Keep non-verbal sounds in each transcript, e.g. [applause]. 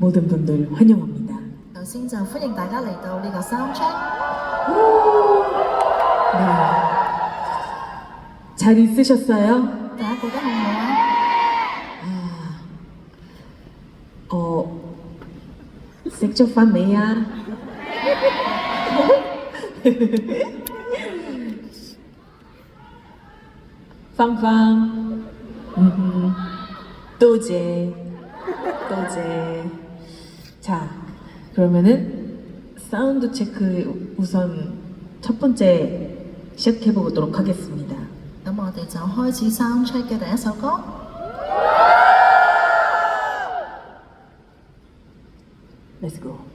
모든 분들 환영합니다. 首先就歡迎大家嚟到呢個 soundcheck， 네. 잘 있으셨어요? 大家過得好唔好啊？ 어, 색적 판 메야. 팡팡. 음, 또제. 또제. 자, 그러면은 사운드 체크 우선 첫 번째 시작해 보도록 하겠습니다. 咁我哋就開始 soundcheck 嘅第一首歌。 Let's go.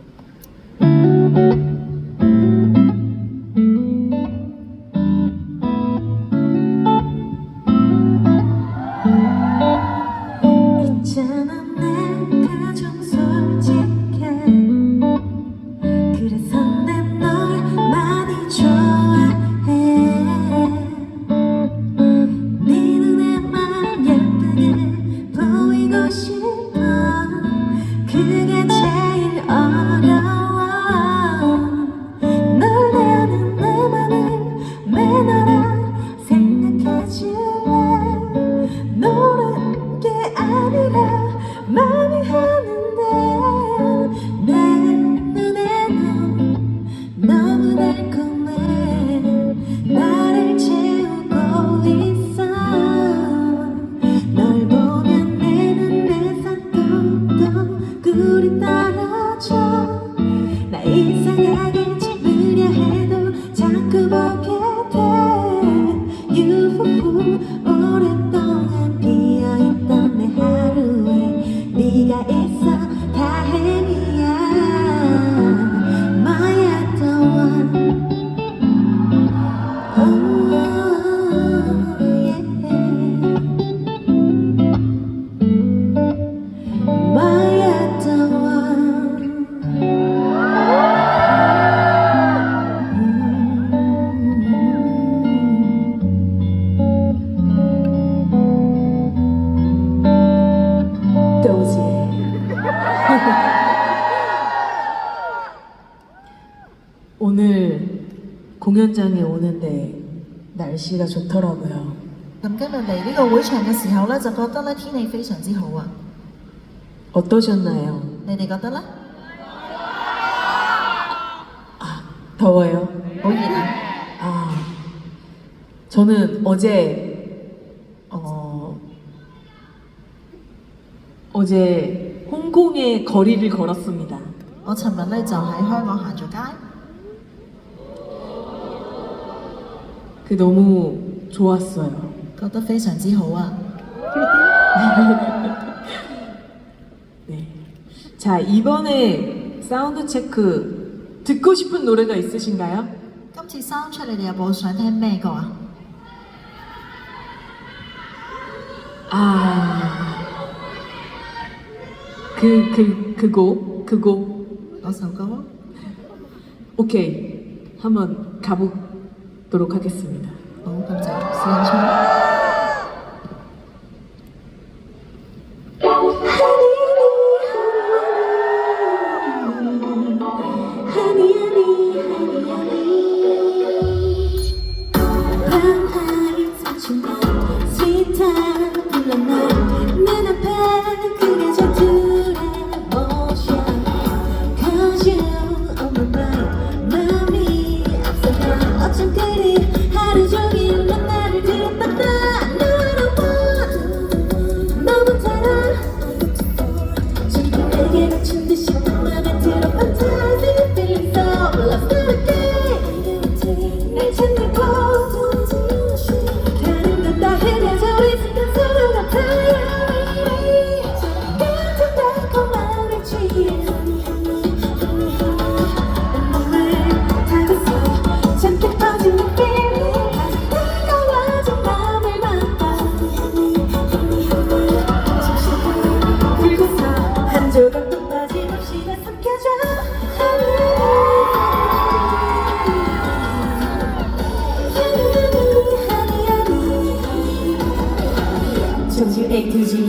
날씨가 좋더라고요. 咁今日嚟呢個會場嘅時候咧，就覺得咧天氣非常之好啊！ 어떠셨나요? 你哋覺得咧？ 더워요? 好熱啊！ 아, 저는 어제 어 어제 홍콩의 거리를 걸었습니다. 我尋日咧就喺香港行咗街， 그 너무 좋았어요. 覺得非常之好啊！ [laughs] 네. 자 이번에 사운드 체크 듣고 싶은 노래가 있으신가요? 今次 soundcheck 你哋有冇想聽咩歌啊？ 아, 그, 그, 그곡, 그곡. 嗰首歌？ 오케이. 한번 가보 도록 하겠습니다. 너무 감사합니다. 수고하셨습니다.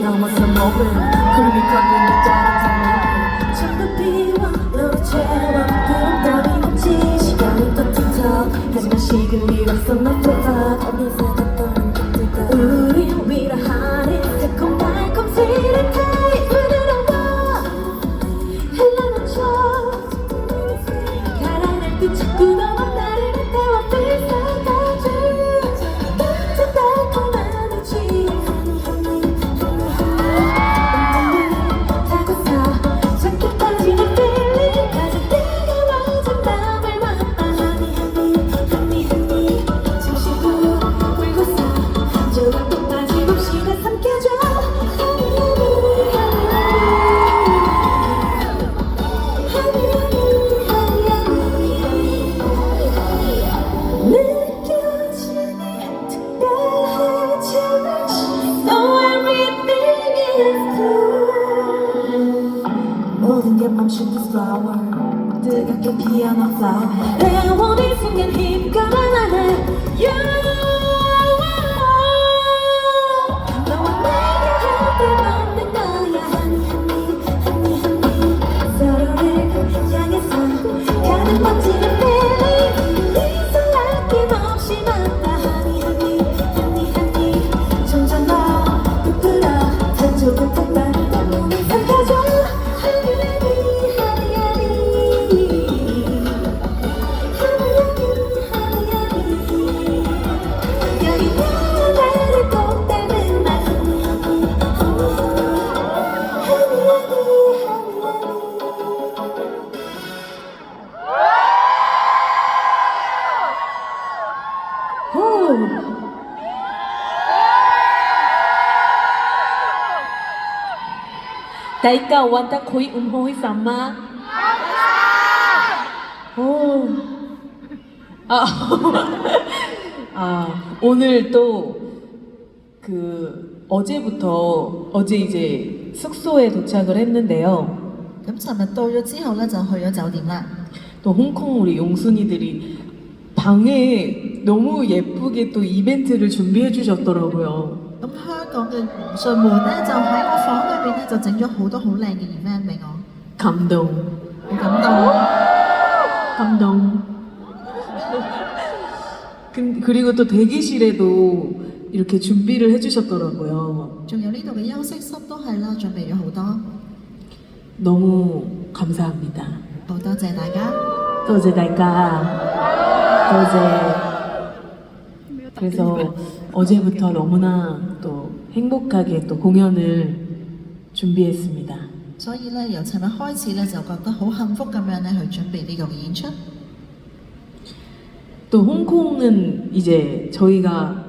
넘어서 몸을 구름이 걷는 짜릿한 전부 비와 너처럼 그런 따위 없지 시간은 또 툭툭 하지만 시간이 왔어 너 forever 멈춘 this flower. 뜨겁게 피어난 flower. 순간 힘껏 안아내 You Daika wanta koi umho이 삼마. 오. 아, 아 오늘 또 그 어제부터 어제 이제 숙소에 도착을 했는데요. 咁尋日到咗之後咧，就去咗酒店啦。 또 홍콩 우리 용순이들이 방에 너무 예쁘게 또 이벤트를 준비해 주셨더라고요. 咁香港嘅元帥們咧，就喺我房裏邊咧，就整咗好多好靚嘅 event 俾我， 감동, 好感動。 감동. 근- 그리고 또 대기실에도 이렇게 준비를 해주셨더라고요. 仲有呢度嘅休息室都係啦，準備咗好多， 너무 감사합니다. 好多謝大家。 또제 달까, 또제. 그래서 어제부터 너무나 또 행복하게 또 공연을 준비했습니다. 所以咧，由尋日開始咧，就覺得好幸福咁樣咧去準備呢個嘅演出。 또 홍콩은 이제 저희가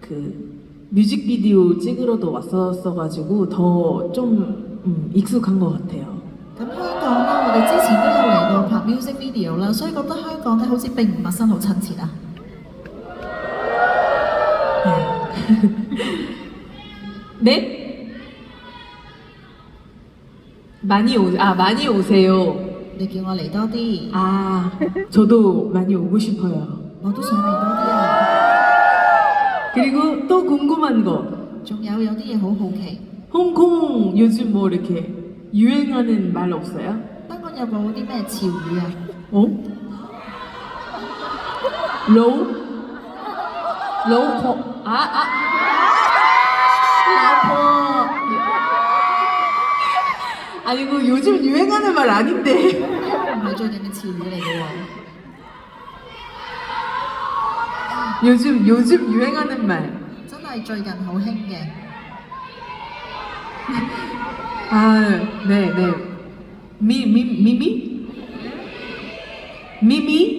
그 뮤직비디오 찍으러도 왔었어가지고 더 좀 음, 익숙한 것 같아요. 咁香港咧，我哋之前都有嚟過拍 music video 啦，所以覺得香港咧好似並唔陌生，好親切啊。 네? 많이 오, 아, 많이 오세요. để kêu gọi lại to đi 아, 저도 많이 오고 싶어요. nó tôi sợ này to đi à 그리고 또 궁금한 거. trong giáo giáo tiếng hổ hồn khỉ 홍콩 요즘 뭐 이렇게 유행하는 말 없어요? Bắc có nhà bố tiếng mẹ chiều gì à 어? 로우? 로우 아, 아. 라포. 아니고 요즘 유행하는 말 아닌데. 唔係最近嘅潮語嚟嘅喎。 요즘 요즘 유행하는 말. 真係最近好興嘅。 아, 네, 네. 미, 미, 미미? 미미? 리미?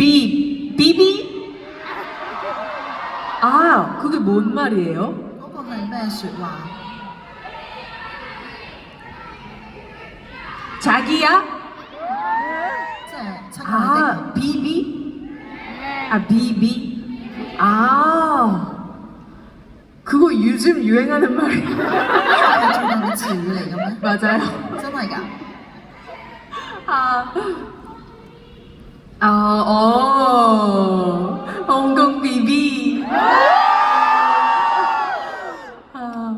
비, 비비? 아, 그게 뭔 말이에요? 嗰個係咩説話？ 자기야? 即係親愛的。 아, 비비? 아, 비비? 아, 그거 요즘 유행하는 말이에요. 係[laughs] 最近嘅潮語嚟嘅咩？ 맞아요. 真係㗎？ 啊啊哦，香港 BB 아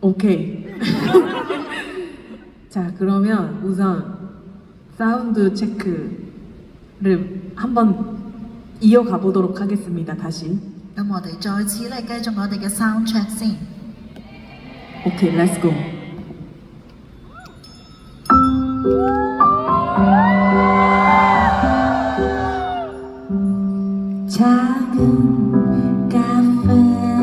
오케이. [laughs] 자 그러면 우선 사운드 체크를 한번 이어가 보도록 하겠습니다. 다시. 咁我哋再次咧繼續我哋嘅 sound check 先。 오케이, let's go. 작은 카페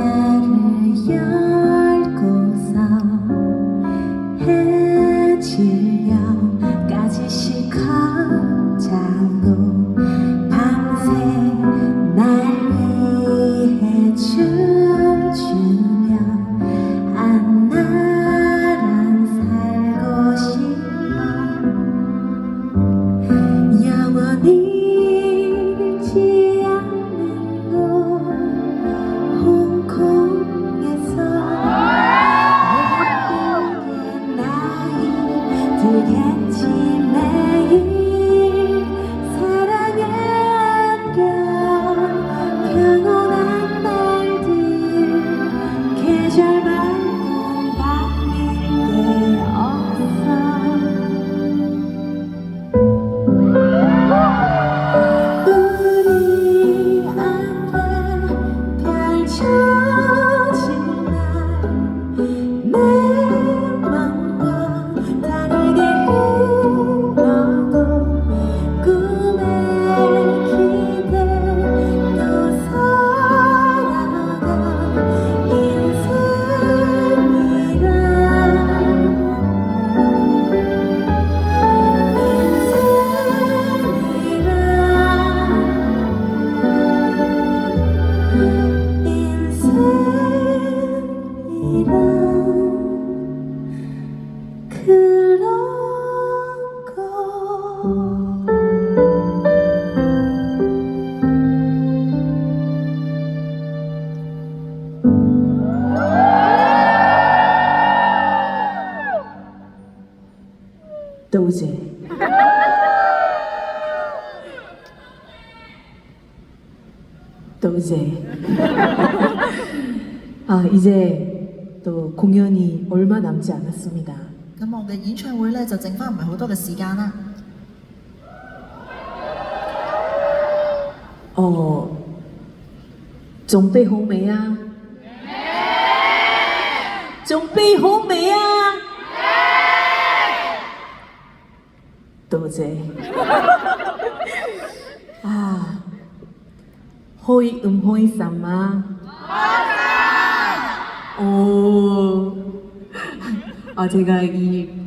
이제 또 공연이 얼마 남지 않았습니다. 咁我嘅演唱會咧就剩翻唔係好多嘅時間啦。 어, 좀備好未啊？仲備好未啊？多謝。[laughs] 啊，開唔開心啊？오, 아 제가 이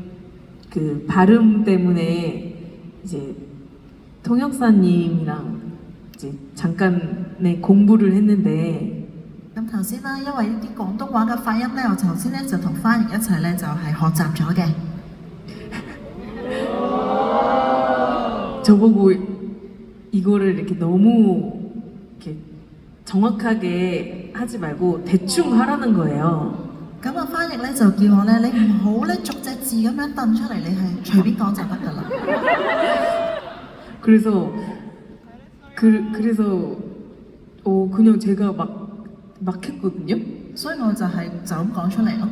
그 발음 때문에 이제 통역사님이랑 이제 잠깐의 공부를 했는데 咁頭先啦，因為啲廣東話嘅發音咧，我頭先咧就同翻譯一齊咧就係學習咗嘅。 저보고 이거를 이렇게 너무 이렇게 정확하게 하지 말고 대충 하라는 거예요. 咁啊，翻譯咧就叫我咧，你唔好咧逐隻字咁樣掟出嚟，你係隨便講就得㗎啦。 그래서 그 그래서 어 그냥 제가 막 막 했거든요. 所以我就係就咁講出嚟咯。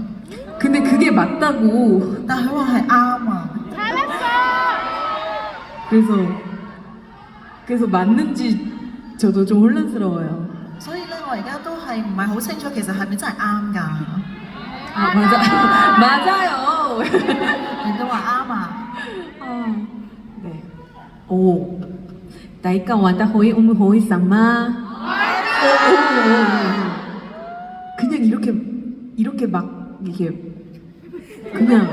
근데 그게 맞다고 但係佢話係啱啊， 그래서 그래서 맞는지 저도 좀 혼란스러워요. 所以咧我而家都係唔係好清楚，其實係咪真係啱㗎？ 아 맞아 맞아요. 你都話啱啊。 아, 네. 오, 나이가 왔다 호이 오무 호이 쌈마. 그냥 이렇게 이렇게 막 이게 그냥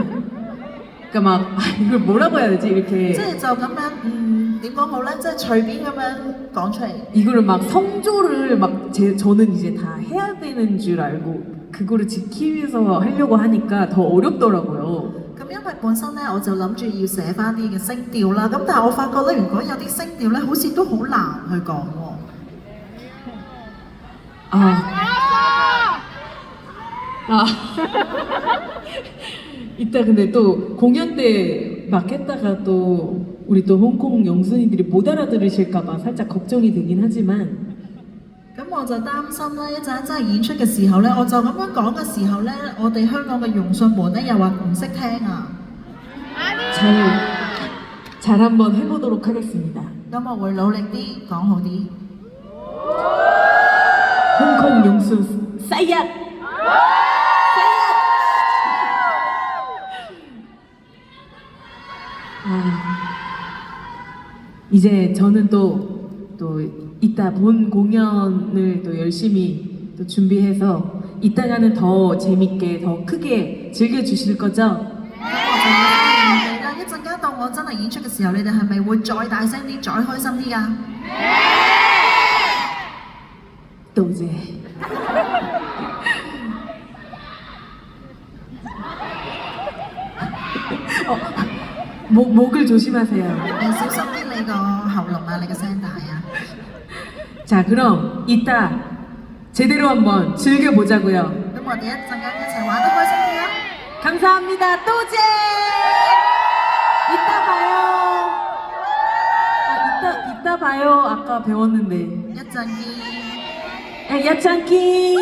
그러니까 막 아, 이걸 뭐라고 해야 되지 即 이렇게 係就咁樣，嗯點講好咧？即係隨便咁樣講出嚟。 이거를 막 성조를 막 제 저는 이제 다 해야 되는 줄 알고 그거를 지키기 위해서 하려고 하니까 더 어렵더라고요. 咁因為本身咧我就諗住要寫翻啲嘅聲調啦，咁但係我發覺咧，如果有啲聲調咧，好似都好難去講喎。 아. 아. 이따 근데 또 공연 때 막 했다가 또 우리 또 홍콩 영순이들이 못 알아들으실까봐 살짝 걱정이 되긴 하지만 咁 我就擔心咧，一陣真係演出嘅時候咧，我就咁樣講嘅時候咧，我哋香港嘅榕信們咧又話唔識聽啊。 잘, 잘 한번 해보도록 하겠습니다. 咁我會努力啲講好啲。 홍콩 영순 싸얏! 아, 이제 저는 또, 또 이따 본 공연을 또 열심히 또 준비해서 이따가는 더 재밌게 더 크게 즐겨주실 거죠? 咁我就要問你啦，一陣間到我真係演出嘅時候，你哋係咪會再大聲啲、再開心啲㗎？ 또 이제 어, 목, 목을 조심하세요. 你小心啲你個喉嚨啊，你個聲大啊！ 자, 그럼 이따 제대로 한번 즐겨보자고요. 감사합니다. 또제! 이따 봐요. 아, 이따, 이따 봐요. 아까 배웠는데. Nhất 야, 야창킴!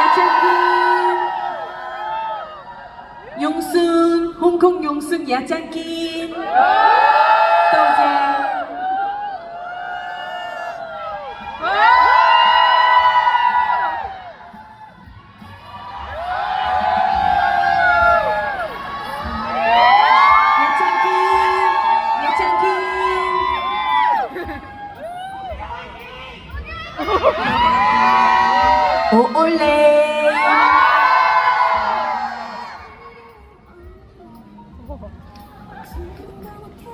야창킴! 용순, 홍콩 용순 야창킴!